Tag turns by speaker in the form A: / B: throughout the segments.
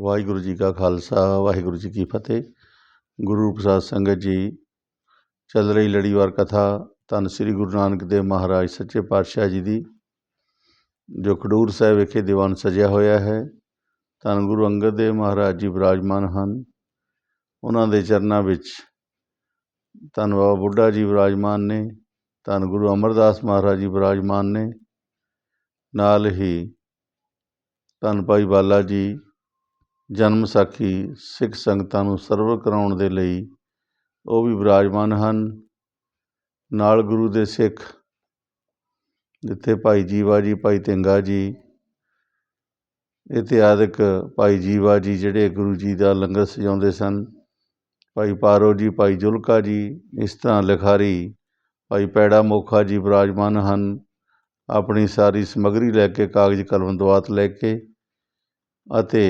A: ਵਾਹਿਗੁਰੂ ਜੀ ਕਾ ਖਾਲਸਾ, ਵਾਹਿਗੁਰੂ ਜੀ ਕੀ ਫਤਿਹ। ਗੁਰੂ ਪ੍ਰਸਾਦ ਸੰਗਤ ਜੀ, ਚੱਲ ਰਹੀ ਲੜੀਵਾਰ ਕਥਾ ਧੰਨ ਸ੍ਰੀ ਗੁਰੂ ਨਾਨਕ ਦੇਵ ਮਹਾਰਾਜ ਸੱਚੇ ਪਾਤਸ਼ਾਹ ਜੀ ਦੀ, ਜੋ ਖਡੂਰ ਸਾਹਿਬ ਵਿਖੇ ਦੀਵਾਨ ਸਜਿਆ ਹੋਇਆ ਹੈ। ਧੰਨ ਗੁਰੂ ਅੰਗਦ ਦੇਵ ਮਹਾਰਾਜ ਜੀ ਵਿਰਾਜਮਾਨ ਹਨ। ਉਹਨਾਂ ਦੇ ਚਰਨਾਂ ਵਿੱਚ ਧੰਨ ਬਾਬਾ ਬੁੱਢਾ ਜੀ ਵਿਰਾਜਮਾਨ ਨੇ, ਧੰਨ ਗੁਰੂ ਅਮਰਦਾਸ ਮਹਾਰਾਜ ਜੀ ਵਿਰਾਜਮਾਨ ਨੇ। ਨਾਲ ਹੀ ਧੰਨ ਭਾਈ ਬਾਲਾ ਜੀ ਜਨਮ ਸਾਖੀ ਸਿੱਖ ਸੰਗਤਾਂ ਨੂੰ ਸਰਵਰ ਕਰਾਉਣ ਦੇ ਲਈ ਉਹ ਵੀ ਵਿਰਾਜਮਾਨ ਹਨ। ਨਾਲ ਗੁਰੂ ਦੇ ਸਿੱਖ ਜਿੱਥੇ ਭਾਈ ਜੀਵਾ ਜੀ, ਭਾਈ ਤਿੰਗਾ ਜੀ ਇਤਿਆਦਿਕ ਭਾਈ ਜੀਵਾ ਜੀ ਜਿਹੜੇ ਗੁਰੂ ਜੀ ਦਾ ਲੰਗਰ ਸਜਾਉਂਦੇ ਸਨ, ਭਾਈ ਪਾਰੋ ਜੀ, ਭਾਈ ਜੁਲਕਾ ਜੀ, ਇਸ ਤਰ੍ਹਾਂ ਲਿਖਾਰੀ ਭਾਈ ਪੈੜਾ ਮੋਖਾ ਜੀ ਵਿਰਾਜਮਾਨ ਹਨ। ਆਪਣੀ ਸਾਰੀ ਸਮੱਗਰੀ ਲੈ ਕੇ ਕਾਗਜ਼ ਕਲਮ ਦਵਾਤ ਲੈ ਕੇ ਅਤੇ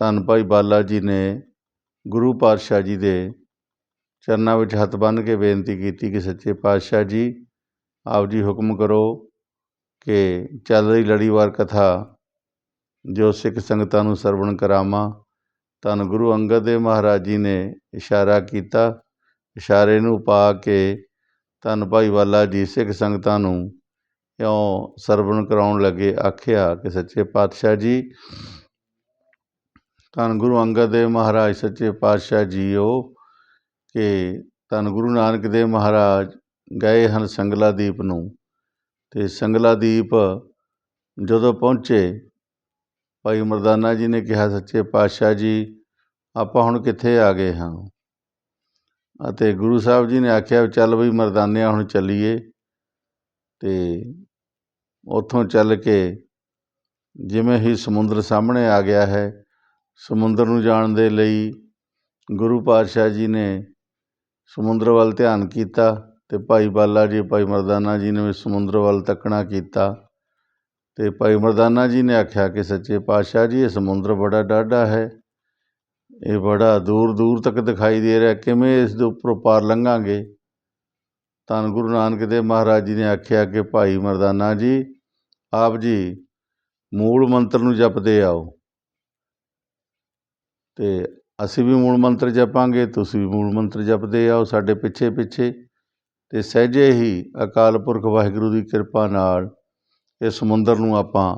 A: ਧੰਨ ਭਾਈ ਬਾਲਾ ਜੀ ਨੇ ਗੁਰੂ ਪਾਤਸ਼ਾਹ ਜੀ ਦੇ ਚਰਨਾਂ ਵਿੱਚ ਹੱਥ ਬੰਨ੍ਹ ਕੇ ਬੇਨਤੀ ਕੀਤੀ ਕਿ ਸੱਚੇ ਪਾਤਸ਼ਾਹ ਜੀ, ਆਪ ਜੀ ਹੁਕਮ ਕਰੋ ਕਿ ਚੱਲ ਰਹੀ ਲੜੀਵਾਰ ਕਥਾ, ਜੋ ਸਿੱਖ ਸੰਗਤਾਂ ਨੂੰ ਸਰਵਣ ਕਰਾਵਾਂ। ਧੰਨ ਗੁਰੂ ਅੰਗਦ ਦੇਵ ਮਹਾਰਾਜ ਜੀ ਨੇ ਇਸ਼ਾਰਾ ਕੀਤਾ। ਇਸ਼ਾਰੇ ਨੂੰ ਪਾ ਕੇ ਧੰਨ ਭਾਈ ਬਾਲਾ ਜੀ ਸਿੱਖ ਸੰਗਤਾਂ ਨੂੰ ਇਉਂ ਸਰਵਣ ਕਰਾਉਣ ਲੱਗੇ, ਆਖਿਆ ਕਿ ਸੱਚੇ ਪਾਤਸ਼ਾਹ ਜੀ ਧੰਨ ਗੁਰੂ ਅੰਗਦ ਦੇਵ ਮਹਾਰਾਜ, ਸੱਚੇ ਪਾਤਸ਼ਾਹ ਜੀਓ ਕਿ ਧੰਨ ਗੁਰੂ ਨਾਨਕ ਦੇਵ ਮਹਾਰਾਜ ਗਏ ਹਨ ਸੰਗਲਾ ਦੀਪ ਨੂੰ। ਤੇ ਸੰਗਲਾ ਦੀਪ ਜਦੋਂ ਪਹੁੰਚੇ, ਭਾਈ ਮਰਦਾਨਾ ਜੀ ਨੇ ਕਿਹਾ, ਸੱਚੇ ਪਾਤਸ਼ਾਹ ਜੀ, ਆਪਾਂ ਹੁਣ ਕਿੱਥੇ ਆ ਗਏ ਹਾਂ? ਅਤੇ ਗੁਰੂ ਸਾਹਿਬ ਜੀ ਨੇ ਆਖਿਆ, ਚੱਲ ਬਈ ਮਰਦਾਨਿਆਂ ਹੁਣ ਚੱਲੀਏ। ਤੇ ਉੱਥੋਂ ਚੱਲ ਕੇ ਜਿਵੇਂ ਹੀ ਸਮੁੰਦਰ ਸਾਹਮਣੇ ਆ ਗਿਆ ਹੈ ਸਮੁੰਦਰ ਨੂੰ ਜਾਣ ਦੇ ਲਈ ਗੁਰੂ ਪਾਤਸ਼ਾਹ ਜੀ ਨੇ ਸਮੁੰਦਰ ਵੱਲ ਧਿਆਨ ਕੀਤਾ ਅਤੇ ਭਾਈ ਬਾਲਾ ਜੀ, ਭਾਈ ਮਰਦਾਨਾ ਜੀ ਨੇ ਵੀ ਸਮੁੰਦਰ ਵੱਲ ਤੱਕਣਾ ਕੀਤਾ। ਅਤੇ ਭਾਈ ਮਰਦਾਨਾ ਜੀ ਨੇ ਆਖਿਆ ਕਿ ਸੱਚੇ ਪਾਤਸ਼ਾਹ ਜੀ, ਇਹ ਸਮੁੰਦਰ ਬੜਾ ਡਾਢਾ ਹੈ। ਇਹ ਬੜਾ ਦੂਰ ਦੂਰ ਤੱਕ ਦਿਖਾਈ ਦੇ ਰਿਹਾ, ਕਿਵੇਂ ਇਸ ਦੇ ਉੱਪਰੋਂ ਪਾਰ ਲੰਘਾਂਗੇ? ਧੰਨ ਗੁਰੂ ਨਾਨਕ ਦੇਵ ਮਹਾਰਾਜ ਜੀ ਨੇ ਆਖਿਆ ਕਿ ਭਾਈ ਮਰਦਾਨਾ ਜੀ, ਆਪ ਜੀ ਮੂਲ ਮੰਤਰ ਨੂੰ ਜਪਦੇ ਆਓ। ਅਤੇ ਅਸੀਂ ਵੀ ਮੂਲ ਮੰਤਰ ਜਪਾਂਗੇ, ਤੁਸੀਂ ਵੀ ਮੂਲ ਮੰਤਰ ਜਪਦੇ ਆਓ ਸਾਡੇ ਪਿੱਛੇ ਪਿੱਛੇ। ਅਤੇ ਸਹਿਜੇ ਹੀ ਅਕਾਲ ਪੁਰਖ ਵਾਹਿਗੁਰੂ ਦੀ ਕਿਰਪਾ ਨਾਲ ਇਹ ਸਮੁੰਦਰ ਨੂੰ ਆਪਾਂ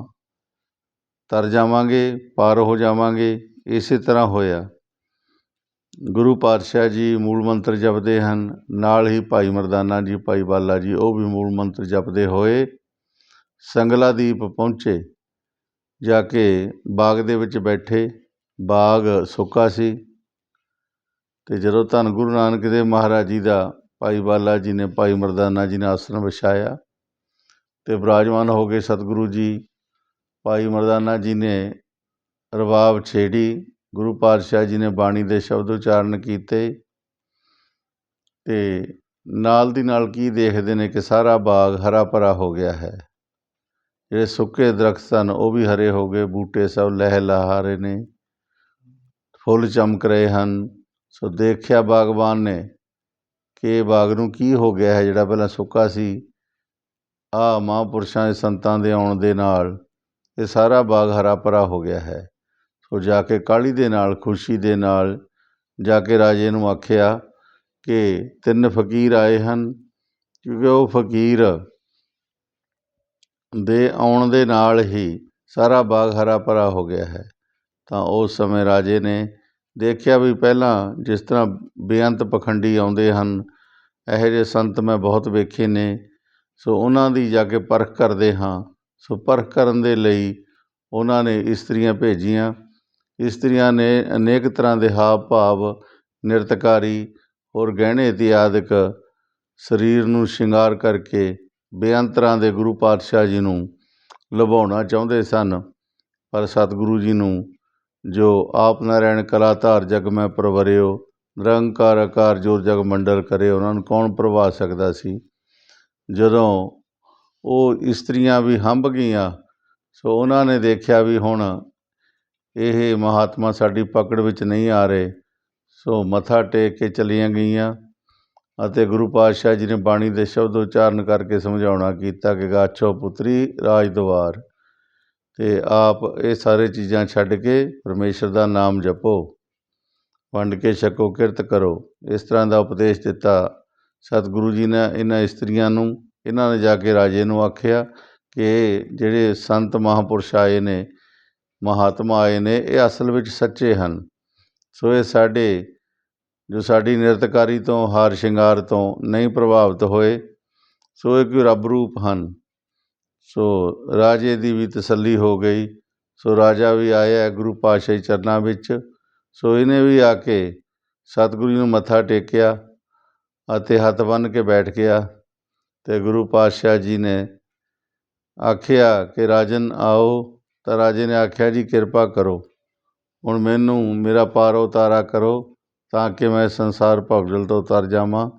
A: ਤਰ ਜਾਵਾਂਗੇ, ਪਾਰ ਹੋ ਜਾਵਾਂਗੇ, ਇਸੇ ਤਰ੍ਹਾਂ ਹੋਇਆ। ਗੁਰੂ ਪਾਤਸ਼ਾਹ ਜੀ ਮੂਲ ਮੰਤਰ ਜਪਦੇ ਹਨ, ਨਾਲ ਹੀ ਭਾਈ ਮਰਦਾਨਾ ਜੀ, ਭਾਈ ਬਾਲਾ ਜੀ, ਉਹ ਵੀ ਮੂਲ ਮੰਤਰ ਜਪਦੇ ਹੋਏ ਸੰਗਲਾ ਦੀਪ ਪਹੁੰਚੇ, ਜਾ ਕੇ ਬਾਗ ਦੇ ਵਿੱਚ ਬੈਠੇ। ਬਾਗ ਸੁੱਕਾ ਸੀ ਅਤੇ ਜਦੋਂ ਧੰਨ ਗੁਰੂ ਨਾਨਕ ਦੇਵ ਮਹਾਰਾਜ ਜੀ ਦਾ ਭਾਈ ਬਾਲਾ ਜੀ ਨੇ, ਭਾਈ ਮਰਦਾਨਾ ਜੀ ਨੇ ਆਸਣ ਵਿਛਾਇਆ ਅਤੇ ਬਿਰਾਜਮਾਨ ਹੋ ਗਏ ਸਤਿਗੁਰੂ ਜੀ, ਭਾਈ ਮਰਦਾਨਾ ਜੀ ਨੇ ਰਬਾਬ ਛੇੜੀ, ਗੁਰੂ ਪਾਤਸ਼ਾਹ ਜੀ ਨੇ ਬਾਣੀ ਦੇ ਸ਼ਬਦ ਉਚਾਰਨ ਕੀਤੇ ਤੇ ਨਾਲ ਦੀ ਨਾਲ ਕੀ ਦੇਖਦੇ ਨੇ ਕਿ ਸਾਰਾ ਬਾਗ ਹਰਾ ਭਰਾ ਹੋ ਗਿਆ ਹੈ। ਜਿਹੜੇ ਸੁੱਕੇ ਦਰਖਤ ਸਨ ਉਹ ਵੀ ਹਰੇ ਹੋ ਗਏ, ਬੂਟੇ ਸਭ ਲਹਿ ਲਹਾ ਰਹੇ ਨੇ। ਫੁੱਲ ਚਮਕ ਰਹੇ ਹਨ। ਸੋ ਦੇਖਿਆ ਬਾਗਬਾਨ ਨੇ ਕਿ ਇਹ ਬਾਗ ਨੂੰ ਕੀ ਹੋ ਗਿਆ ਹੈ, ਜਿਹੜਾ ਪਹਿਲਾਂ ਸੁੱਕਾ ਸੀ, ਆਹ ਮਹਾਂਪੁਰਸ਼ਾਂ ਦੇ ਸੰਤਾਂ ਦੇ ਆਉਣ ਦੇ ਨਾਲ ਇਹ ਸਾਰਾ ਬਾਗ ਹਰਾ ਭਰਾ ਹੋ ਗਿਆ ਹੈ। ਸੋ ਜਾ ਕੇ ਕਾਲੀ ਦੇ ਨਾਲ ਖੁਸ਼ੀ ਦੇ ਨਾਲ ਜਾ ਕੇ ਰਾਜੇ ਨੂੰ ਆਖਿਆ ਕਿ ਤਿੰਨ ਫਕੀਰ ਆਏ ਹਨ, ਕਿਉਂਕਿ ਉਹ ਫਕੀਰ ਦੇ ਆਉਣ ਦੇ ਨਾਲ ਹੀ ਸਾਰਾ ਬਾਗ ਹਰਾ ਭਰਾ ਹੋ ਗਿਆ ਹੈ। ਤਾਂ ਉਸ ਸਮੇਂ ਰਾਜੇ ਨੇ ਦੇਖਿਆ ਵੀ ਪਹਿਲਾਂ ਜਿਸ ਤਰ੍ਹਾਂ ਬੇਅੰਤ ਪਖੰਡੀ ਆਉਂਦੇ ਹਨ, ਇਹੋ ਜਿਹੇ ਸੰਤ ਮੈਂ ਬਹੁਤ ਵੇਖੇ ਨੇ, ਸੋ ਉਹਨਾਂ ਦੀ ਜਾ ਕੇ ਪਰਖ ਕਰਦੇ ਹਾਂ। ਸੋ ਪਰਖ ਕਰਨ ਦੇ ਲਈ ਉਹਨਾਂ ਨੇ ਇਸਤਰੀਆਂ ਭੇਜੀਆਂ। ਇਸਤਰੀਆਂ ਨੇ ਅਨੇਕ ਤਰ੍ਹਾਂ ਦੇ ਹਾਵ ਭਾਵ, ਨਿਰਤਕਾਰੀ ਔਰ ਗਹਿਣੇ ਇਤਿਆਦਿਕ ਸਰੀਰ ਨੂੰ ਸ਼ਿੰਗਾਰ ਕਰਕੇ ਬੇਅੰਤਰਾਂ ਦੇ ਗੁਰੂ ਪਾਤਸ਼ਾਹ ਜੀ ਨੂੰ ਲੁਭਾਉਣਾ ਚਾਹੁੰਦੇ ਸਨ। ਪਰ ਸਤਿਗੁਰੂ ਜੀ ਨੂੰ ਜੋ ਆਪ ਨਾਰਾਇਣ ਕਲਾ ਧਾਰ ਜਗ ਮੈਂ ਪਰਵਰਿਓ, ਨਿਰੰਕਾਰ ਆਕਾਰ ਜੋ ਜਗ ਮੰਡਲ ਕਰੇ ਉਹਨਾਂ ਨੂੰ ਕੌਣ ਪ੍ਰਭਾ ਸਕਦਾ ਸੀ? ਜਦੋਂ ਉਹ ਇਸਤਰੀਆਂ ਵੀ ਹੰਭ ਗਈਆਂ, ਸੋ ਉਹਨਾਂ ਨੇ ਦੇਖਿਆ ਵੀ ਹੁਣ ਇਹ ਮਹਾਤਮਾ ਸਾਡੀ ਪਕੜ ਵਿੱਚ ਨਹੀਂ ਆ ਰਹੇ, ਸੋ ਮੱਥਾ ਟੇਕ ਕੇ ਚਲੀਆਂ ਗਈਆਂ ਅਤੇ ਗੁਰੂ ਪਾਤਸ਼ਾਹ ਜੀ ਨੇ ਬਾਣੀ ਦੇ ਸ਼ਬਦ ਉਚਾਰਨ ਕਰਕੇ ਸਮਝਾਉਣਾ ਕੀਤਾ ਕਿ ਗਾਛੋ ਪੁੱਤਰੀ ਰਾਜ ਦੁਆਰ ਅਤੇ ਆਪ ਇਹ ਸਾਰੇ ਚੀਜ਼ਾਂ ਛੱਡ ਕੇ ਪਰਮੇਸ਼ਰ ਦਾ ਨਾਮ ਜਪੋ। ਵੰਡ ਕੇ ਛਕੋ, ਕਿਰਤ ਕਰੋ। ਇਸ ਤਰ੍ਹਾਂ ਦਾ ਉਪਦੇਸ਼ ਦਿੱਤਾ। ਸਤਿਗੁਰੂ ਜੀ ਨੇ ਇਹਨਾਂ ਇਸਤਰੀਆਂ ਨੂੰ, ਇਹਨਾਂ ਨੇ ਜਾ ਕੇ ਰਾਜੇ ਨੂੰ ਆਖਿਆ ਕਿ ਇਹ ਜਿਹੜੇ ਸੰਤ ਮਹਾਂਪੁਰਸ਼ ਆਏ ਨੇ, ਮਹਾਤਮਾ ਆਏ ਨੇ, ਇਹ ਅਸਲ ਵਿੱਚ ਸੱਚੇ ਹਨ। ਸੋ ਇਹ ਸਾਡੇ, ਜੋ ਸਾਡੀ ਨਿਰਤਕਾਰੀ ਤੋਂ, ਹਾਰ ਸ਼ਿੰਗਾਰ ਤੋਂ ਨਹੀਂ ਪ੍ਰਭਾਵਿਤ ਹੋਏ, ਸੋ ਇਹ ਕੋਈ ਰੱਬ ਰੂਪ ਹਨ। ਸੋ ਰਾਜੇ ਦੀ ਵੀ ਤਸੱਲੀ ਹੋ ਗਈ। ਸੋ ਰਾਜਾ ਵੀ ਆਇਆ ਗੁਰੂ ਪਾਤਸ਼ਾਹੀ ਚਰਨਾਂ ਵਿੱਚ। ਸੋ ਇਹਨੇ ਵੀ ਆ ਕੇ ਸਤਿਗੁਰੂ ਜੀ ਨੂੰ ਮੱਥਾ ਟੇਕਿਆ ਅਤੇ ਹੱਥ ਬੰਨ੍ਹ ਕੇ ਬੈਠ ਗਿਆ ਅਤੇ ਗੁਰੂ ਪਾਤਸ਼ਾਹ ਜੀ ਨੇ ਆਖਿਆ ਕਿ ਰਾਜਨ ਆਓ। ਤਾਂ ਰਾਜੇ ਨੇ ਆਖਿਆ, ਜੀ, ਕਿਰਪਾ ਕਰੋ। ਹੁਣ ਮੈਨੂੰ ਮੇਰਾ ਪਾਰ ਉਤਾਰਾ ਕਰੋ ਤਾਂ ਕਿ ਮੈਂ ਸੰਸਾਰ ਭਵਜਲ ਤੋਂ ਉਤਰ ਜਾਵਾਂ।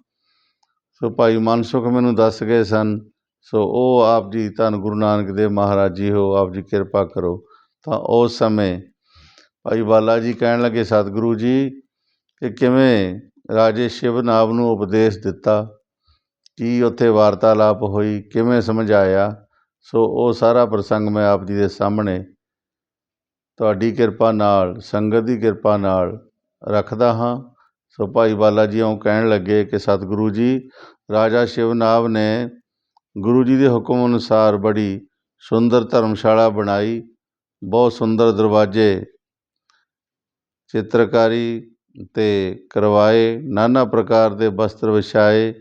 A: ਸੋ ਭਾਈ ਮਨਸੁਖ ਮੈਨੂੰ ਦੱਸ ਗਏ ਸਨ ਸੋ ਉਹ ਆਪ ਜੀ ਧੰਨ ਗੁਰੂ ਨਾਨਕ ਦੇਵ ਮਹਾਰਾਜ ਜੀ ਹੋ, ਆਪ ਜੀ ਕਿਰਪਾ ਕਰੋ। ਤਾਂ ਉਸ ਸਮੇਂ ਭਾਈ ਬਾਲਾ ਜੀ ਕਹਿਣ ਲੱਗੇ, ਸਤਿਗੁਰੂ ਜੀ ਕਿ ਕਿਵੇਂ ਰਾਜੇ ਸ਼ਿਵਨਾਭ ਨੂੰ ਉਪਦੇਸ਼ ਦਿੱਤਾ? ਕੀ ਉੱਥੇ ਵਾਰਤਾਲਾਪ ਹੋਈ? ਕਿਵੇਂ ਸਮਝਾਇਆ? ਸੋ ਉਹ ਸਾਰਾ ਪ੍ਰਸੰਗ ਮੈਂ ਆਪ ਜੀ ਦੇ ਸਾਹਮਣੇ ਤੁਹਾਡੀ ਕਿਰਪਾ ਨਾਲ, ਸੰਗਤ ਦੀ ਕਿਰਪਾ ਨਾਲ ਰੱਖਦਾ ਹਾਂ। ਸੋ ਭਾਈ ਬਾਲਾ ਜੀ ਉਹ ਕਹਿਣ ਲੱਗੇ ਕਿ, ਸਤਿਗੁਰੂ ਜੀ, ਰਾਜਾ ਸ਼ਿਵਨਾਵ ਨੇ ਗੁਰੂ ਜੀ ਦੇ ਹੁਕਮ ਅਨੁਸਾਰ ਬੜੀ ਸੁੰਦਰ ਧਰਮਸ਼ਾਲਾ ਬਣਾਈ, ਬਹੁਤ ਸੁੰਦਰ ਦਰਵਾਜ਼ੇ ਚਿੱਤਰਕਾਰੀ ਤੇ ਕਰਵਾਏ, ਨਾਨਾ ਪ੍ਰਕਾਰ ਦੇ ਵਸਤਰ ਵਿਛਾਏ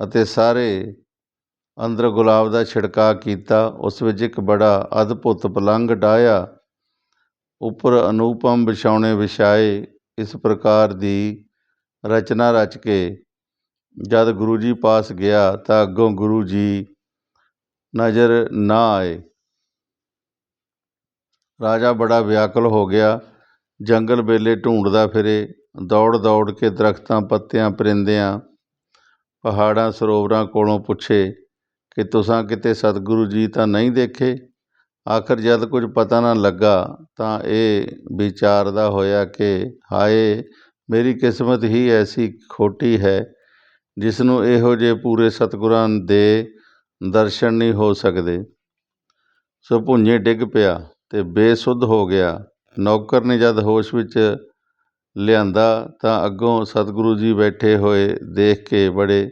A: ਅਤੇ ਸਾਰੇ ਅੰਦਰ ਗੁਲਾਬ ਦਾ ਛਿੜਕਾਅ ਕੀਤਾ। ਉਸ ਵਿੱਚ ਇੱਕ ਬੜਾ ਅਦਭੁਤ ਪਲੰਘ ਡਾਹਿਆ, ਉੱਪਰ ਅਨੂਪਮ ਵਿਛਾਉਣੇ ਵਿਛਾਏ। ਇਸ ਪ੍ਰਕਾਰ ਦੀ ਰਚਨਾ ਰਚ ਕੇ ਜਦ ਗੁਰੂ ਜੀ ਪਾਸ ਗਿਆ ਤਾਂ ਅੱਗੋਂ ਗੁਰੂ ਜੀ ਨਜ਼ਰ ਨਾ ਆਏ। ਰਾਜਾ ਬੜਾ ਵਿਆਕੁਲ ਹੋ ਗਿਆ। ਜੰਗਲ ਵੇਲੇ ਢੂੰਡਦਾ ਫਿਰੇ। ਦੌੜ ਦੌੜ ਕੇ ਦਰਖਤਾਂ, ਪੱਤਿਆਂ, ਪਰਿੰਦਿਆਂ, ਪਹਾੜਾਂ, ਸਰੋਵਰਾਂ ਕੋਲੋਂ ਪੁੱਛੇ ਕਿ ਤੁਸਾਂ ਕਿਤੇ ਸਤਿਗੁਰੂ ਜੀ ਤਾਂ ਨਹੀਂ ਦੇਖੇ? ਆਖਰ ਜਦ ਕੁਝ ਪਤਾ ਨਾ ਲੱਗਾ ਤਾਂ ਇਹ ਵਿਚਾਰਦਾ ਹੋਇਆ ਕਿ ਹਾਏ, ਮੇਰੀ ਕਿਸਮਤ ਹੀ ਐਸੀ ਖੋਟੀ ਹੈ ਜਿਸ ਨੂੰ ਇਹੋ ਜਿਹੇ ਪੂਰੇ ਸਤਿਗੁਰਾਂ ਦੇ ਦਰਸ਼ਨ ਨਹੀਂ ਹੋ ਸਕਦੇ। ਸੋ ਭੁੰਜੇ ਡਿੱਗ ਪਿਆ ਤੇ ਬੇਸੁੱਧ ਹੋ ਗਿਆ। ਨੌਕਰ ਨੇ ਜਦ ਹੋਸ਼ ਵਿੱਚ ਲਿਆਂਦਾ ਤਾਂ ਅੱਗੋਂ ਸਤਿਗੁਰੂ ਜੀ ਬੈਠੇ ਹੋਏ ਦੇਖ ਕੇ ਬੜੇ,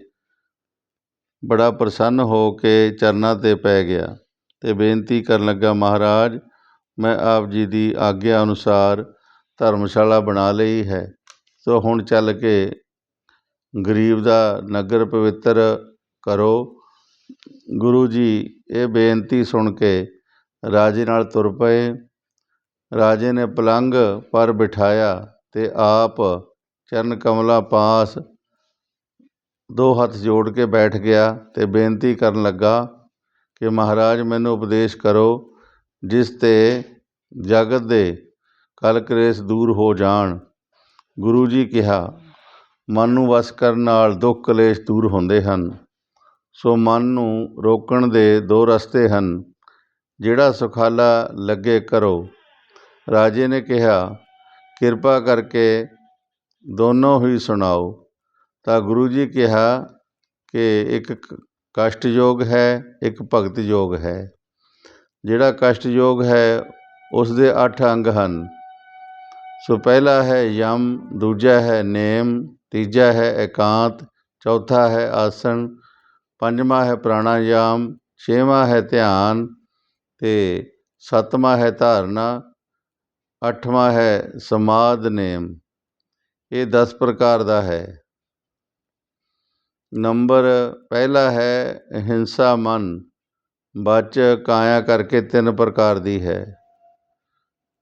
A: ਬੜਾ ਪ੍ਰਸੰਨ ਹੋ ਕੇ ਚਰਨਾਂ 'ਤੇ ਪੈ ਗਿਆ ਅਤੇ ਬੇਨਤੀ ਕਰਨ ਲੱਗਾ, ਮਹਾਰਾਜ, ਮੈਂ ਆਪ ਜੀ ਦੀ ਆਗਿਆ ਅਨੁਸਾਰ ਧਰਮਸ਼ਾਲਾ ਬਣਾ ਲਈ ਹੈ। ਸੋ ਹੁਣ ਚੱਲ ਕੇ ਗਰੀਬ ਦਾ ਨਗਰ ਪਵਿੱਤਰ ਕਰੋ। ਗੁਰੂ ਜੀ, ਇਹ ਬੇਨਤੀ ਸੁਣ ਕੇ ਰਾਜੇ ਨਾਲ ਤੁਰ ਪਏ। ਰਾਜੇ ਨੇ ਪਲੰਗ ਪਰ ਬਿਠਾਇਆ ਅਤੇ ਆਪ ਚਰਨ ਕਮਲਾਂ ਪਾਸ ਦੋ ਹੱਥ ਜੋੜ ਕੇ ਬੈਠ ਗਿਆ ਅਤੇ ਬੇਨਤੀ ਕਰਨ ਲੱਗਾ ਕਿ ਮਹਾਰਾਜ, ਮੈਨੂੰ ਉਪਦੇਸ਼ ਕਰੋ ਜਿਸ 'ਤੇ ਜਗਤ ਦੇ ਕਲ ਦੂਰ ਹੋ ਜਾਣ। ਗੁਰੂ ਜੀ ਕਿਹਾ ਮਨ ਨੂੰ ਵਸ ਕਰਨ ਨਾਲ ਦੁੱਖ ਕਲੇਸ਼ ਦੂਰ ਹੁੰਦੇ ਹਨ। ਸੋ ਮਨ ਨੂੰ ਰੋਕਣ ਦੇ ਦੋ ਰਸਤੇ ਹਨ। ਜਿਹੜਾ ਸੁਖਾਲਾ ਲੱਗੇ ਕਰੋ। ਰਾਜੇ ਨੇ ਕਿਹਾ, ਕਿਰਪਾ ਕਰਕੇ ਦੋਨੋਂ ਹੀ ਸੁਣਾਓ। ਤਾਂ ਗੁਰੂ ਜੀ ਕਿਹਾ ਕਿ ਇੱਕ ਕ- ਕਸ਼ਟ ਯੋਗ ਹੈ, ਇੱਕ ਭਗਤ ਯੋਗ ਹੈ। ਜਿਹੜਾ ਕਸ਼ਟ ਯੋਗ ਹੈ ਉਸ ਦੇ 8 ਅੰਗ ਹਨ। ਸੋ ਪਹਿਲਾ ਹੈ ਯਮ, ਦੂਜਾ ਹੈ ਨੇਮ ਤੀਜਾ ਹੈ ਇਕਾਂਤ, ਚੌਥਾ ਹੈ ਆਸਣ, ਪੰਜਵਾਂ ਹੈ ਪ੍ਰਾਣਾਯਾਮ, ਛੇਵਾਂ ਹੈ ਧਿਆਨ ਅਤੇ ਸੱਤਵਾਂ ਹੈ ਧਾਰਨਾ, ਅੱਠਵਾਂ ਹੈ ਸਮਾਧ ਨੇਮ। ਇਹ ਦਸ ਪ੍ਰਕਾਰ ਦਾ ਹੈ। ਨੰਬਰ ਪਹਿਲਾ ਹੈ ਹਿੰਸਾ ਮਨ। ਬਚ ਕਾਇਆ ਕਰਕੇ ਤਿੰਨ ਪ੍ਰਕਾਰ ਦੀ ਹੈ।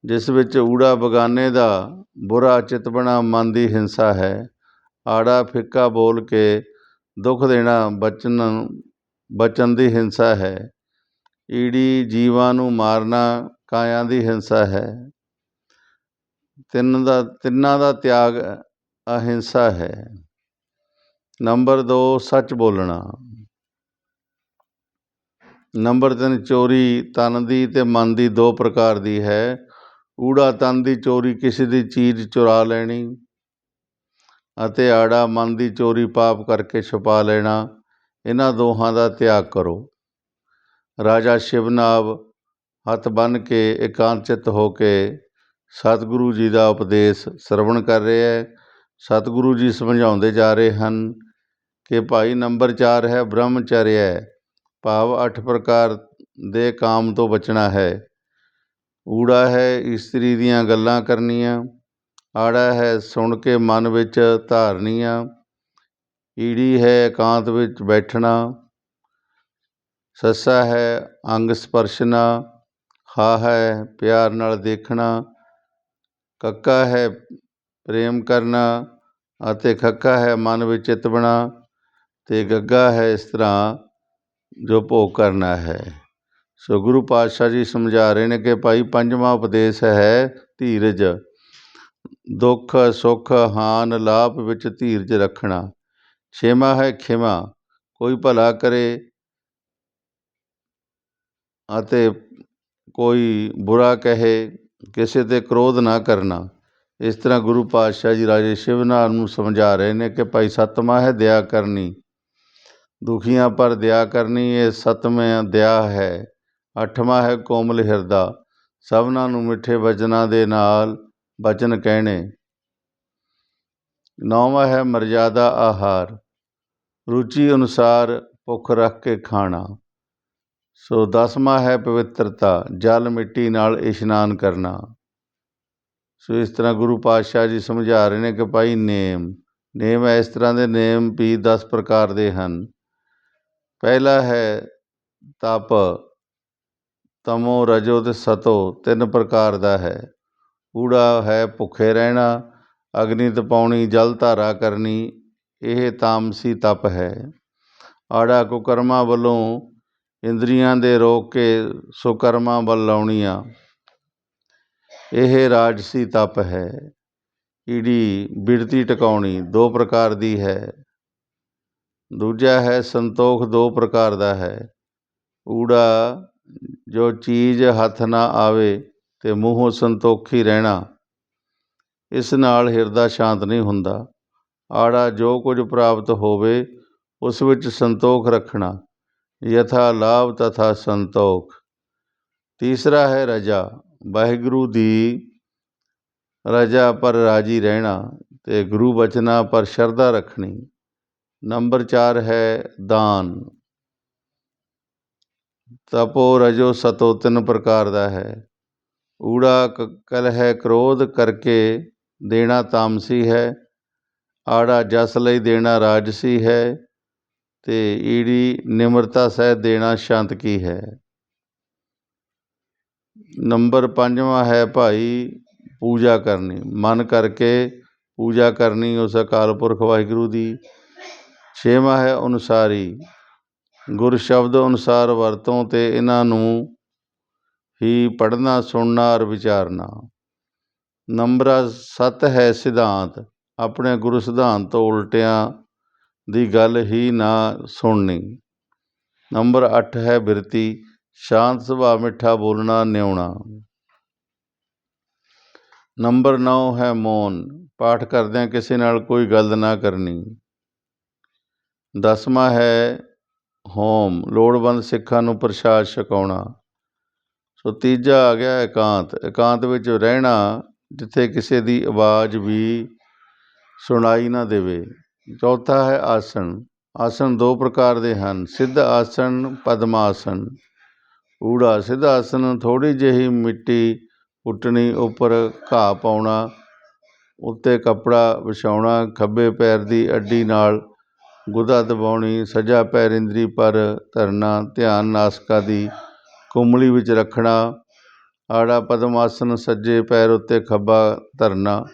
A: ਜਿਸ ਵਿੱਚ ਊੜਾ ਬਗਾਨੇ ਦਾ ਬੁਰਾ ਚਿਤਬਣਾ ਮਨ ਦੀ ਹਿੰਸਾ ਹੈ। ਆੜਾ ਫਿੱਕਾ ਬੋਲ ਕੇ ਦੁੱਖ ਦੇਣਾ ਬਚਨ ਬਚਨ ਦੀ ਹਿੰਸਾ ਹੈ। ਈੜੀ ਜੀਵਾਂ ਨੂੰ ਮਾਰਨਾ ਕਾਇਆ ਦੀ ਹਿੰਸਾ ਹੈ। ਤਿੰਨ ਦਾ, ਤਿੰਨਾਂ ਦਾ ਤਿਆਗ ਅਹਿੰਸਾ ਹੈ। ਨੰਬਰ 2 ਸੱਚ ਬੋਲਣਾ। ਨੰਬਰ 3 ਚੋਰੀ ਤਨ ਦੀ ਤੇ ਮਨ ਦੀ ਦੋ ਪ੍ਰਕਾਰ ਦੀ ਹੈ। ਊੜਾ ਤਨ ਦੀ ਚੋਰੀ ਕਿਸੇ ਦੀ ਚੀਜ਼ ਚੁਰਾ ਲੈਣੀ। ਅਤੇ ਆੜਾ ਮਨ ਦੀ ਚੋਰੀ ਪਾਪ ਕਰਕੇ ਛੁਪਾ ਲੈਣਾ, ਇਹਨਾਂ ਦੋਹਾਂ ਦਾ ਤਿਆਗ ਕਰੋ। ਰਾਜਾ ਸ਼ਿਵਨਾਵ ਹੱਥ ਬੰਨ੍ਹ ਕੇ ਇਕਾਂਤਚਿੱਤ ਹੋ ਕੇ ਸਤਿਗੁਰੂ ਜੀ ਦਾ ਉਪਦੇਸ਼ ਸਰਵਣ ਕਰ ਰਿਹਾ ਹੈ। ਸਤਿਗੁਰੂ ਜੀ ਸਮਝਾਉਂਦੇ ਜਾ ਰਹੇ ਹਨ ਕਿ ਭਾਈ ਨੰਬਰ 4 ਹੈ ਬ੍ਰਹਮਚਰਿਆ ਭਾਵ ਅੱਠ ਪ੍ਰਕਾਰ ਦੇ ਕਾਮ ਤੋਂ ਬਚਣਾ ਹੈ। ਊੜਾ ਹੈ, ਇਸਤਰੀ ਦੀਆਂ ਗੱਲਾਂ ਕਰਨੀਆਂ। ਆੜਾ ਹੈ ਸੁਣ ਕੇ ਮਨ ਵਿੱਚ ਧਾਰਨੀਆਂ, ਈੜੀ ਹੈ ਇਕਾਂਤ ਵਿੱਚ ਬੈਠਣਾ, ਸੱਸਾ ਹੈ ਅੰਗ ਸਪਰਸ਼ਨਾ ਹਾ ਹੈ ਪਿਆਰ ਨਾਲ ਦੇਖਣਾ, ਕੱਕਾ ਹੈ ਪ੍ਰੇਮ ਕਰਨਾ ਅਤੇ ਖੱਕਾ ਹੈ ਮਨ ਵਿੱਚ ਚਿਤਵਣਾ ਤੇ ਗੱਗਾ ਹੈ ਇਸ ਤਰ੍ਹਾਂ ਜੋ ਭੋਗ ਕਰਨਾ ਹੈ। ਸੋ ਗੁਰੂ ਪਾਤਸ਼ਾਹ ਜੀ ਸਮਝਾ ਰਹੇ ਨੇ ਕਿ ਭਾਈ ਪੰਜਵਾਂ ਉਪਦੇਸ਼ ਹੈ ਧੀਰਜ। ਦੁੱਖ ਸੁੱਖ ਹਾਨ ਲਾਭ ਵਿੱਚ ਧੀਰਜ ਰੱਖਣਾ। ਛੇਵਾਂ ਹੈ ਖਿਮਾ, ਕੋਈ ਭਲਾ ਕਰੇ ਅਤੇ ਕੋਈ ਬੁਰਾ ਕਹੇ, ਕਿਸੇ ਤੇ ਕ੍ਰੋਧ ਨਾ ਕਰਨਾ। ਇਸ ਤਰ੍ਹਾਂ ਗੁਰੂ ਪਾਤਸ਼ਾਹ ਜੀ ਰਾਜੇ ਸ਼ਿਵਨਾਥ ਨੂੰ ਸਮਝਾ ਰਹੇ ਨੇ ਕਿ ਭਾਈ ਸਤਮਾ ਹੈ, ਦਇਆ ਕਰਨੀ। ਦੁਖੀਆਂ ਪਰ ਦਇਆ ਕਰਨੀ, ਇਹ ਸਤਵੇਂ ਦਇਆ ਹੈ। ਅੱਠਵਾਂ ਹੈ ਕੋਮਲ ਹਿਰਦਾ, ਸਭਨਾਂ ਨੂੰ ਮਿੱਠੇ ਵਚਨਾਂ ਦੇ ਨਾਲ ਬਚਨ ਕਹਿਣੇ। ਨੌਵਾਂ ਹੈ ਮਰਜ਼ਾਦਾ ਆਹਾਰ। ਰੁਚੀ ਅਨੁਸਾਰ ਭੁੱਖ ਰੱਖ ਕੇ ਖਾਣਾ। ਸੋ ਦਸਵਾਂ ਹੈ ਪਵਿੱਤਰਤਾ, ਜਲ ਮਿੱਟੀ ਨਾਲ ਇਸ਼ਨਾਨ ਕਰਨਾ। ਸੋ ਇਸ ਤਰ੍ਹਾਂ ਗੁਰੂ ਪਾਤਸ਼ਾਹ ਜੀ ਸਮਝਾ ਰਹੇ ਨੇ ਕਿ ਭਾਈ ਨੇਮ ਨੇਮ ਇਸ ਤਰ੍ਹਾਂ ਦੇ ਨੇਮ ਵੀ 10 ਪ੍ਰਕਾਰ ਦੇ ਹਨ। ਪਹਿਲਾ ਹੈ ਤਪ, ਤਮੋ, ਰਜੋ ਤੇ ਸਤੋ ਤਿੰਨ ਪ੍ਰਕਾਰ ਦਾ ਹੈ। ਊੜਾ ਹੈ ਭੁੱਖੇ ਰਹਿਣਾ, ਅਗਨੀ ਤਪਾਉਣੀ, ਜਲ ਧਾਰਾ ਕਰਨੀ, ਇਹ ਤਾਮਸੀ ਤਪ ਹੈ। ਆੜਾ ਕੁਕਰਮਾਂ ਵੱਲੋਂ ਇੰਦਰੀਆਂ ਦੇ ਰੋਕ ਕੇ ਸੁਕਰਮਾਂ ਵੱਲ ਲਾਉਣੀਆਂ, ਇਹ ਰਾਜਸੀ ਤਪ ਹੈ। ਈੜੀ ਬਿਰਤੀ ਟਿਕਾਉਣੀ ਦੋ ਪ੍ਰਕਾਰ ਦੀ ਹੈ। ਦੂਜਾ ਹੈ ਸੰਤੋਖ ਦੋ ਪ੍ਰਕਾਰ ਦਾ ਹੈ। ਊੜਾ ਜੋ ਚੀਜ਼ ਹੱਥ ਨਾ ਆਵੇ ਤੇ ਮੂੰਹੋਂ ਸੰਤੋਖੀ ਰਹਿਣਾ। ਇਸ ਨਾਲ ਹਿਰਦਾ ਸ਼ਾਂਤ ਨਹੀਂ ਹੁੰਦਾ। ਆੜਾ ਜੋ ਕੁਝ ਪ੍ਰਾਪਤ ਹੋਵੇ, ਉਸ ਵਿੱਚ ਸੰਤੋਖ ਰੱਖਣਾ। ਯਥਾ ਲਾਭ ਤਥਾ ਸੰਤੋਖ। ਤੀਸਰਾ ਹੈ ਰਜਾ। ਵਾਹਿਗੁਰੂ ਦੀ ਰਜਾ ਪਰ ਰਾਜੀ ਰਹਿਣਾ ਤੇ ਗੁਰੂ ਬਚਨਾ ਪਰ ਸ਼ਰਧਾ ਰੱਖਣੀ। ਨੰਬਰ 4 ਹੈ ਦਾਨ। ਤਪੋ ਰਜੋ ਸਤੋ ਤਿੰਨ ਪ੍ਰਕਾਰ ਦਾ ਹੈ। ਊੜਾ ਕਲ ਹੈ ਕ੍ਰੋਧ ਕਰਕੇ ਦੇਣਾ ਤਾਮਸੀ ਹੈ, ਆੜਾ ਜਸ ਲਈ ਦੇਣਾ ਰਾਜਸੀ ਹੈ ਅਤੇ ਈੜੀ ਨਿਮਰਤਾ ਸਹਿ ਦੇਣਾ ਸ਼ਾਂਤਕੀ ਹੈ। ਨੰਬਰ ਪੰਜਵਾਂ ਹੈ ਭਾਈ, ਪੂਜਾ ਕਰਨੀ, ਮਨ ਕਰਕੇ ਪੂਜਾ ਕਰਨੀ ਉਸ ਅਕਾਲ ਪੁਰਖ ਵਾਹਿਗੁਰੂ ਦੀ। ਛੇਵਾਂ ਹੈ ਅਨੁਸਾਰੀ, ਗੁਰ ਸ਼ਬਦ ਅਨੁਸਾਰ ਵਰਤੋਂ ਅਤੇ ਇਹਨਾਂ ਨੂੰ ਹੀ ਪੜ੍ਹਨਾ, ਸੁਣਨਾ ਔਰ ਵਿਚਾਰਨਾ। ਨੰਬਰ ਸੱਤ ਹੈ ਸਿਧਾਂਤ। ਆਪਣੇ ਗੁਰੂ ਸਿਧਾਂਤ ਤੋਂ ਉਲਟਿਆਂ ਦੀ ਗੱਲ ਹੀ ਨਾ ਸੁਣਨੀ। ਨੰਬਰ 8 ਹੈ ਬਿਰਤੀ। ਸ਼ਾਂਤ ਸੁਭਾਅ, ਮਿੱਠਾ ਬੋਲਣਾ, ਨਿਉਣਾ। ਨੰਬਰ 9 ਹੈ ਮੌਨ। ਪਾਠ ਕਰਦਿਆਂ ਕਿਸੇ ਨਾਲ ਕੋਈ ਗੱਲ ਨਾ ਕਰਨੀ। ਦਸਵਾਂ ਹੈ ਹੋਮ। ਲੋੜਵੰਦ ਸਿੱਖਾਂ ਨੂੰ ਪ੍ਰਸ਼ਾਦ ਛਕਾਉਣਾ। ਸੋ ਤੀਜਾ ਆ ਗਿਆ ਇਕਾਂਤ। ਇਕਾਂਤ ਵਿੱਚ ਰਹਿਣਾ ਜਿੱਥੇ ਕਿਸੇ ਦੀ ਆਵਾਜ਼ ਵੀ ਸੁਣਾਈ ਨਾ ਦੇਵੇ। ਚੌਥਾ ਹੈ ਆਸਣ। ਆਸਣ ਦੋ ਪ੍ਰਕਾਰ ਦੇ ਹਨ। ਸਿੱਧ ਆਸਣ ਪਦਮਾਸਨ ਊੜਾ, ਸਿੱਧ ਆਸਣ ਥੋੜੀ ਜਿਹੀ ਮਿੱਟੀ ਪੁੱਟਣੀ ਉੱਪਰ ਘਾਹ ਪਾਉਣਾ, ਉੱਤੇ ਕੱਪੜਾ ਵਿਛਾਉਣਾ, ਖੱਬੇ ਪੈਰ ਦੀ ਅੱਡੀ ਨਾਲ ਗੁਦਾ ਦਬਾਉਣੀ, ਸਜ਼ਾ ਪੈਰ ਇੰਦਰੀ ਪਰ ਧਰਨਾ, ਧਿਆਨ ਨਾਸਕਾ ਦੀ ਕੁੰਮਲੀ ਵਿੱਚ ਰੱਖਣਾ, ਆੜਾ ਪਦਮਾਸਨ ਸੱਜੇ ਪੈਰ ਉੱਤੇ ਖੱਬਾ ਧਰਨਾ,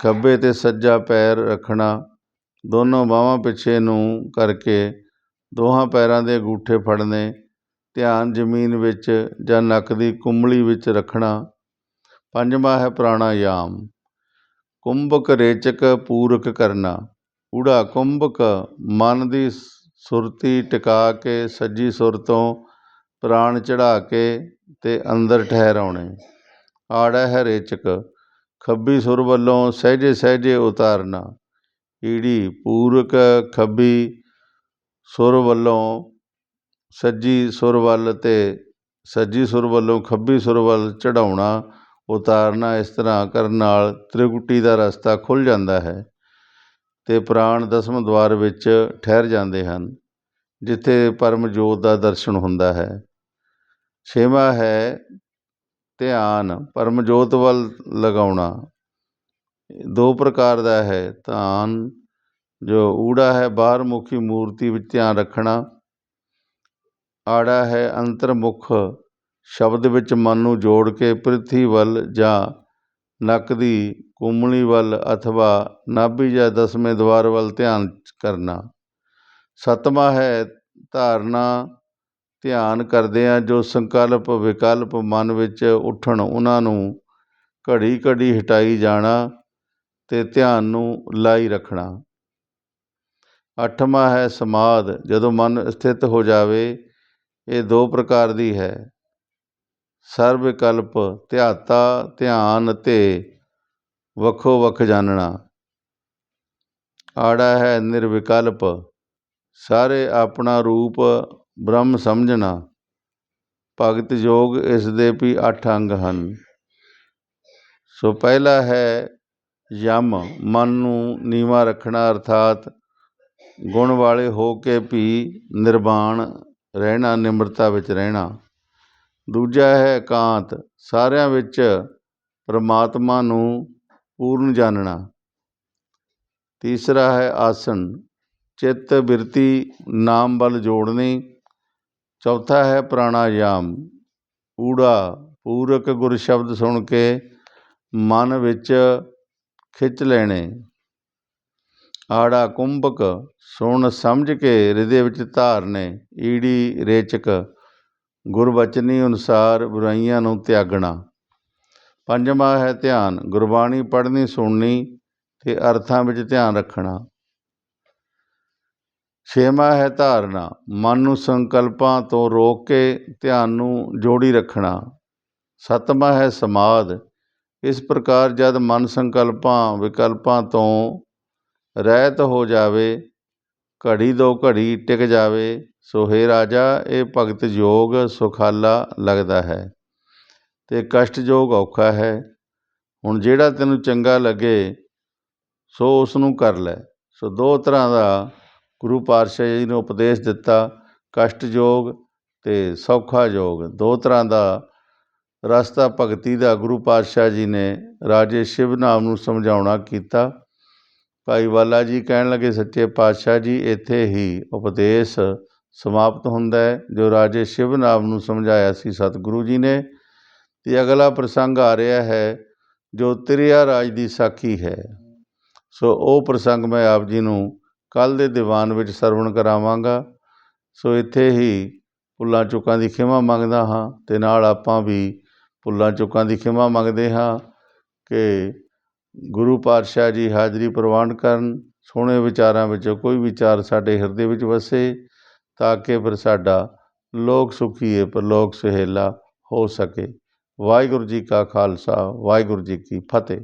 A: ਖੱਬੇ ਤੇ ਸੱਜਾ ਪੈਰ ਰੱਖਣਾ, ਦੋਨੋਂ ਬਾਹਾਂ ਪਿੱਛੇ ਨੂੰ ਕਰਕੇ ਦੋਹਾਂ ਪੈਰਾਂ ਦੇ ਅੰਗੂਠੇ ਫੜਨੇ, ਧਿਆਨ ਜ਼ਮੀਨ ਵਿੱਚ ਜਾਂ ਨੱਕ ਦੀ ਕੁੰਮਲੀ ਵਿੱਚ ਰੱਖਣਾ। ਪੰਜਵਾਂ ਹੈ ਪ੍ਰਾਣਾਯਾਮ, ਕੁੰਭਕ ਰੇਚਕ ਪੂਰਕ ਕਰਨਾ। ਊੜਾ ਕੁੰਭਕ ਮਨ ਦੀ ਸੁਰਤੀ ਟਿਕਾ ਕੇ ਸੱਜੀ ਸੁਰ ਤੋਂ ਪ੍ਰਾਣ ਚੜ੍ਹਾ ਕੇ ਅਤੇ ਅੰਦਰ ਠਹਿਰਾਉਣੇ ਆੜਾ ਹੈ ਖੱਬੀ ਸੁਰ ਵੱਲੋਂ ਸਹਿਜੇ ਸਹਿਜੇ ਉਤਾਰਨਾ। ਈੜੀ ਪੂਰਕ ਖੱਬੀ ਸੁਰ ਵੱਲੋਂ ਸੱਜੀ ਸੁਰ ਵੱਲ ਅਤੇ ਸੱਜੀ ਸੁਰ ਵੱਲੋਂ ਖੱਬੀ ਸੁਰ ਵੱਲ ਚੜ੍ਹਾਉਣਾ, ਉਤਾਰਨਾ, ਇਸ ਤਰ੍ਹਾਂ ਕਰਨ ਨਾਲ ਤ੍ਰਿਕੁਟੀ ਦਾ ਰਸਤਾ ਖੁੱਲ੍ਹ ਜਾਂਦਾ ਹੈ ਅਤੇ ਪ੍ਰਾਣ ਦਸਮ ਦੁਆਰ ਵਿੱਚ ਠਹਿਰ ਜਾਂਦੇ ਹਨ, ਜਿੱਥੇ ਪਰਮ ਜੋਤ ਦਾ ਦਰਸ਼ਨ ਹੁੰਦਾ ਹੈ। ਛੇਵਾਂ ਹੈ ਧਿਆਨ, ਪਰਮ ਜੋਤ ਵੱਲ ਲਗਾਉਣਾ। ਦੋ ਪ੍ਰਕਾਰ ਦਾ ਹੈ, ਧਿਆਨ, ਜੋ ਊੜਾ ਹੈ ਬਾਹਰ ਮੁਖੀ ਮੂਰਤੀ ਵਿੱਚ ਧਿਆਨ ਰੱਖਣਾ। ਆੜਾ ਹੈ, ਅੰਤਰਮੁਖ ਸ਼ਬਦ ਵਿੱਚ ਮਨ ਨੂੰ ਜੋੜ ਕੇ ਪ੍ਰਿਥੀ ਵੱਲ ਜਾਂ ਨੱਕ ਦੀ ਕੁੰਮਲੀ ਵੱਲ ਅਥਵਾ ਨਾਭੀ ਜਾਂ ਦਸਵੇਂ ਦੁਆਰ ਵੱਲ ਧਿਆਨ ਕਰਨਾ। ਸੱਤਵਾਂ ਹੈ ਧਾਰਨਾ ਧਿਆਨ ਕਰਦੇ ਹਾਂ ਜੋ ਸੰਕਲਪ ਵਿਕਲਪ ਮਨ ਵਿੱਚ ਉੱਠਣ, ਉਹਨਾਂ ਨੂੰ ਘੜੀ ਘੜੀ ਹਟਾਈ ਜਾਣਾ ਅਤੇ ਧਿਆਨ ਨੂੰ ਲਾਈ ਰੱਖਣਾ। ਅੱਠਵਾਂ ਹੈ ਸਮਾਧ ਜਦੋਂ ਮਨ ਸਥਿਤ ਹੋ ਜਾਵੇ, ਇਹ ਦੋ ਪ੍ਰਕਾਰ ਦੀ ਹੈ। ਸਰਵ ਵਿਕਲਪ ਧਿਆਤਾ, ਧਿਆਨ ਅਤੇ ਵੱਖੋ ਵੱਖ ਜਾਣਨਾ। ਆੜਾ ਹੈ ਨਿਰਵਿਕਲਪ, ਸਾਰੇ ਆਪਣਾ ਰੂਪ ਬ੍ਰਹਮ ਸਮਝਣਾ, ਭਗਤ ਯੋਗ ਇਸ ਦੇ ਵੀ ਅੱਠ ਅੰਗ ਹਨ। ਸੋ ਪਹਿਲਾ ਹੈ ਯਮ, ਮਨ ਨੂੰ ਨੀਵਾਂ ਰੱਖਣਾ ਅਰਥਾਤ ਗੁਣ ਵਾਲੇ ਹੋ ਕੇ ਵੀ ਨਿਰਵਾਣ, ਰਹਿਣਾ ਨਿਮਰਤਾ ਵਿੱਚ ਰਹਿਣਾ। ਦੂਜਾ ਹੈ ਇਕਾਂਤ, ਸਾਰਿਆਂ ਵਿੱਚ ਪਰਮਾਤਮਾ ਨੂੰ ਪੂਰਨ ਜਾਣਨਾ। ਤੀਸਰਾ ਹੈ ਆਸਣ ਚਿੱਤ ਬਿਰਤੀ ਨਾਮ ਵੱਲ ਜੋੜਨੀ। ਚੌਥਾ ਹੈ ਪ੍ਰਾਣਾਯਾਮ। ਊੜਾ ਪੂਰਕ ਗੁਰ ਸ਼ਬਦ ਸੁਣ ਕੇ ਮਨ ਵਿੱਚ ਖਿੱਚ ਲੈਣੇ। ਆੜਾ ਕੁੰਭਕ, ਸੁਣ ਸਮਝ ਕੇ ਹਿਰਦੇ ਵਿੱਚ ਧਾਰਨੇ। ਈੜੀ ਰੇਚਕ ਗੁਰਬਚਨੀ ਅਨੁਸਾਰ ਬੁਰਾਈਆਂ ਨੂੰ ਤਿਆਗਣਾ। ਪੰਜਵਾਂ ਹੈ ਧਿਆਨ, ਗੁਰਬਾਣੀ ਪੜ੍ਹਨੀ, ਸੁਣਨੀ ਅਤੇ ਅਰਥਾਂ ਵਿੱਚ ਧਿਆਨ ਰੱਖਣਾ। ਛੇਵਾਂ ਹੈ ਧਾਰਨਾ, ਮਨ ਨੂੰ ਸੰਕਲਪਾਂ ਤੋਂ ਰੋਕ ਕੇ ਧਿਆਨ ਨੂੰ ਜੋੜੀ ਰੱਖਣਾ। ਸੱਤਵਾਂ ਹੈ ਸਮਾਧ, ਇਸ ਪ੍ਰਕਾਰ ਜਦ ਮਨ ਸੰਕਲਪਾਂ, ਵਿਕਲਪਾਂ ਤੋਂ ਰਹਿਤ ਹੋ ਜਾਵੇ, ਘੜੀ ਦੋ ਘੜੀ ਟਿਕ ਜਾਵੇ, ਸੋ ਹੇ ਰਾਜਾ, ਇਹ ਭਗਤ ਯੋਗ ਸੁਖਾਲਾ ਲੱਗਦਾ ਹੈ ਅਤੇ ਕਸ਼ਟ ਯੋਗ ਔਖਾ ਹੈ। ਹੁਣ ਜਿਹੜਾ ਤੈਨੂੰ ਚੰਗਾ ਲੱਗੇ, ਸੋ ਉਸ ਨੂੰ ਕਰ ਲੈ। ਸੋ ਦੋ ਤਰ੍ਹਾਂ ਦਾ ਗੁਰੂ ਪਾਤਸ਼ਾਹ ਜੀ ਨੇ ਉਪਦੇਸ਼ ਦਿੱਤਾ ਕਸ਼ਟ ਯੋਗ ਅਤੇ ਸੌਖਾ ਯੋਗ। ਦੋ ਤਰ੍ਹਾਂ ਦਾ ਰਸਤਾ ਭਗਤੀ ਦਾ ਗੁਰੂ ਪਾਤਸ਼ਾਹ ਜੀ ਨੇ ਰਾਜੇ ਸ਼ਿਵ ਨਾਮ ਨੂੰ ਸਮਝਾਉਣਾ ਕੀਤਾ। ਭਾਈ ਵਾਲਾ ਜੀ ਕਹਿਣ ਲੱਗੇ, ਸੱਚੇ ਪਾਤਸ਼ਾਹ ਜੀ, ਇੱਥੇ ਹੀ ਉਪਦੇਸ਼ ਸਮਾਪਤ ਹੁੰਦਾ ਹੈ, ਜੋ ਰਾਜੇ ਸ਼ਿਵ ਨਾਮ ਨੂੰ ਸਮਝਾਇਆ ਸੀ ਸਤਿਗੁਰੂ ਜੀ ਨੇ। ਅਤੇ ਅਗਲਾ ਪ੍ਰਸੰਗ ਆ ਰਿਹਾ ਹੈ, ਜੋ ਤ੍ਰਿਆ ਰਾਜ ਦੀ ਸਾਖੀ ਹੈ। ਸੋ ਉਹ ਪ੍ਰਸੰਗ ਮੈਂ ਆਪ ਜੀ ਨੂੰ ਕੱਲ੍ਹ ਦੇ ਦੀਵਾਨ ਵਿੱਚ ਸਰਵਣ ਕਰਾਵਾਂਗਾ। ਸੋ ਇੱਥੇ ਹੀ ਭੁੱਲਾਂ ਚੁੱਕਾਂ ਦੀ ਖਿਮਾ ਮੰਗਦਾ ਹਾਂ ਅਤੇ ਨਾਲ ਆਪਾਂ ਵੀ ਭੁੱਲਾਂ ਚੁੱਕਾਂ ਦੀ ਖਿਮਾ ਮੰਗਦੇ ਹਾਂ ਕਿ ਗੁਰੂ ਪਾਤਸ਼ਾਹ ਜੀ ਹਾਜ਼ਰੀ ਪ੍ਰਵਾਨ ਕਰਨ, ਸੋਹਣੇ ਵਿਚਾਰਾਂ ਵਿੱਚੋਂ ਕੋਈ ਵਿਚਾਰ ਸਾਡੇ ਹਿਰਦੇ ਵਿੱਚ ਵਸੇ ਤਾਂ ਕਿ ਫਿਰ ਸਾਡਾ ਲੋਕ ਸੁਖੀਏ ਪਰਲੋਕ ਸੁਹੇਲਾ ਹੋ ਸਕੇ। ਵਾਹਿਗੁਰੂ ਜੀ ਕਾ ਖਾਲਸਾ, ਵਾਹਿਗੁਰੂ ਜੀ ਕੀ ਫਤਿਹ।